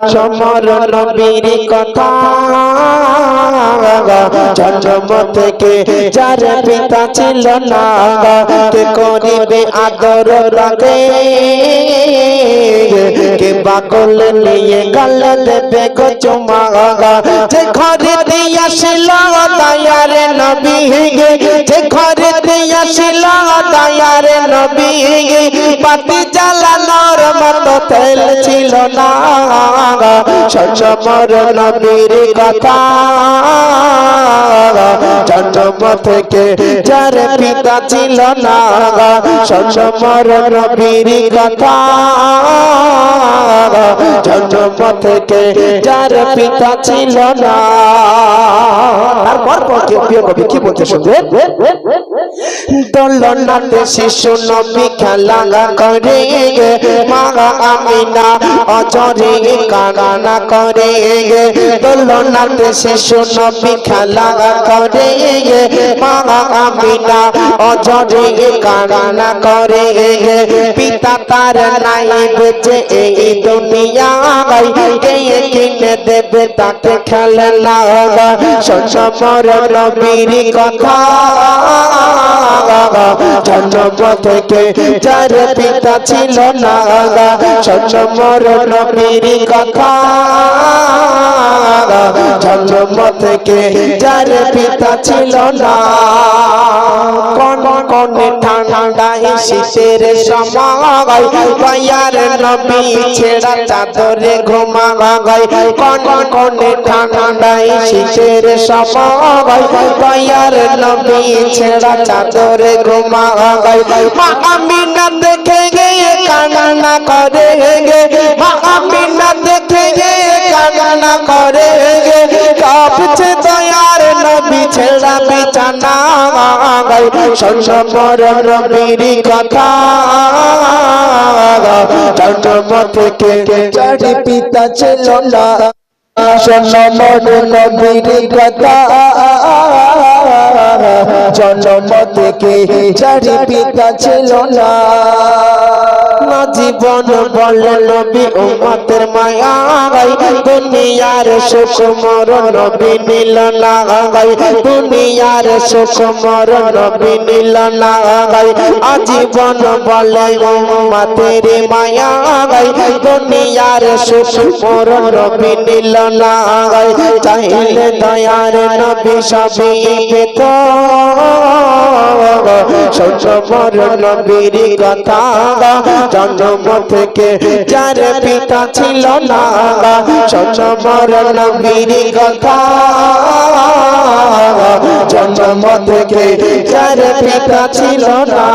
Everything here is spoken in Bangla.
সমর নবীর কথা। জন্ম থেকে যার পিতা ছিল না, কে করিবে আদর লাগে কে বাকল নিয়ে গাল দেবে গো চুমা? যে ঘরে দিয়াছিল দয়ার নবী। যে ঘরে দিয়াছিল দয়ার নবী পাতি জ্বালানোর মতো তেল ছিল না সচমর নবীর কথা। জন্ম থেকে যার পিতা ছিল না সচমর নবীর কথা। জন্ম থেকে যার পিতা ছিল না। তারপর কি বলতে শুনবে দোলনাতে শিশু নবী খেলা করে। মা আমিনা অজরে কান্না করে। দোলনাতে শিশু নবী খেলা করে। আমিনা অজরে কান্না করে। পিতা তার নাই বেঁচে এই দুনিয়া কে কিনে দেবে তাকে খেলনা? সসমর নবীর কথা। জন্ম থেকে যার পিতা ছিল না? সচমর নবীর কথা। জন্ম থেকে যার পিতা ছিল না। কোন কোন ঠান্ডায় শীতের সময় পায়ার নবী ছেড়া চাদরে ঘুমা গাই কোন কোন শীতের সময় পায়ার নবী ছেড়া চাদরে ঘুমা গাই মা আমিনা দেখে গিয়ে করে গে। মা আমিনা বিছানা গাই সন্সমর নবীর কথা। জন্ম থেকে চারি পিতা ছিল না সন্সমর নবীর কথা। জন্ম থেকে চারি পিতা ছিল না না জীবন বলে নবী উম্মতের মায়া দুনিয়ার সুখ মর নবী নীল না গাই দুনিয়ার সুখ মর নবী নীল না গাই আজীবন বলে উম্মতের মায়া গাই দুনিয়ার সুখ মর নবী নীল না গাই চাইলে দয়ার নবী সবই পেত। সচমর নবীর কথা। জন্ম থেকে যার পিতা ছিল না। সচমর নবীর কথা। জন্ম থেকে যার পিতা ছিল না।